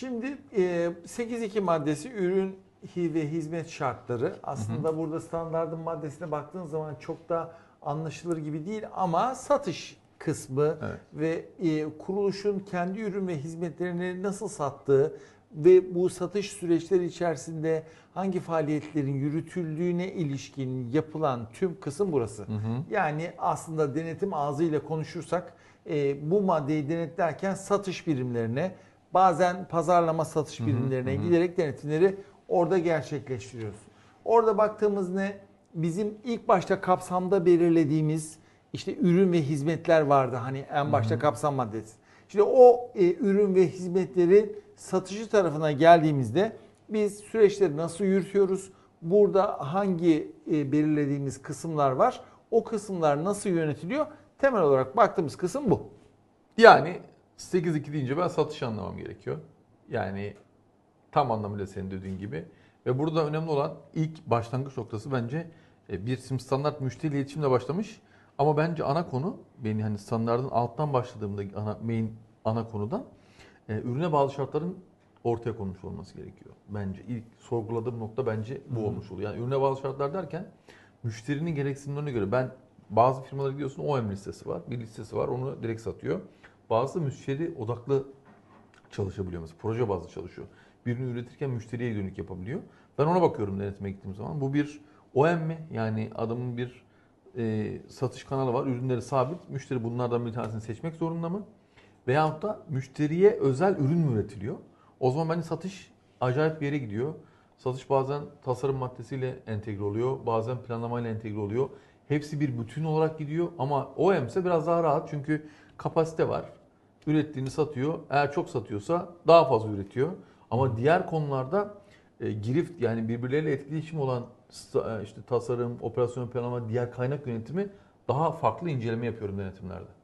Şimdi e, 8.2 maddesi ürün ve hizmet şartları. Aslında burada standartın maddesine baktığın zaman çok da anlaşılır gibi değil ama satış kısmı Evet. ve e, kuruluşun kendi ürün ve hizmetlerini nasıl sattığı ve bu satış süreçleri içerisinde hangi faaliyetlerin yürütüldüğüne ilişkin yapılan tüm kısım burası. Hı hı. Yani aslında denetim ağzıyla konuşursak e, bu maddeyi denetlerken satış birimlerine bazen pazarlama satış birimlerine hı hı. giderek denetimleri orada gerçekleştiriyoruz. Orada baktığımız ne? Bizim ilk başta kapsamda belirlediğimiz işte ürün ve hizmetler vardı hani en başta Hı hı. kapsam maddesi. Şimdi o e, ürün ve hizmetlerin satıcı tarafına geldiğimizde biz süreçleri nasıl yürütüyoruz? Burada hangi e, belirlediğimiz kısımlar var? O kısımlar nasıl yönetiliyor? Temel olarak baktığımız kısım bu. Yani 8-2 deyince ben satış anlamam gerekiyor. Yani tam anlamıyla senin dediğin gibi. Ve burada önemli olan ilk başlangıç noktası bence e, bir sim standart müşteri iletişimle başlamış. Ama bence ana konu beni hani standartın alttan başladığımda ana main ana konudan e, ürüne bağlı şartların ortaya konmuş olması gerekiyor. Bence ilk sorguladığım nokta bence bu Hı hı. olmuş oluyor. Yani ürüne bağlı şartlar derken müşterinin gereksinimlerine göre ben bazı firmalara gidiyorsun OM listesi var, bir listesi var onu direkt satıyor. Bazı müşteri odaklı çalışabiliyor mesela proje bazlı çalışıyor. Birini üretirken müşteriye dönük yapabiliyor. Ben ona bakıyorum denetime gittiğim zaman. Bu bir OM mi? Yani adamın bir e, satış kanalı var. Ürünleri sabit. Müşteri bunlardan bir tanesini seçmek zorunda mı? Veyahut da müşteriye özel ürün mü üretiliyor? O zaman bence satış acayip bir yere gidiyor. Satış bazen tasarım maddesiyle entegre oluyor. Bazen planlamayla entegre oluyor. Hepsi bir bütün olarak gidiyor. Ama OM ise biraz daha rahat. Çünkü kapasite var. Ürettiğini satıyor. Eğer çok satıyorsa daha fazla üretiyor. Ama diğer konularda e, girift yani birbirleriyle etkileşim olan e, işte tasarım, operasyon planlama, diğer kaynak yönetimi daha farklı inceleme yapıyorum denetimlerde.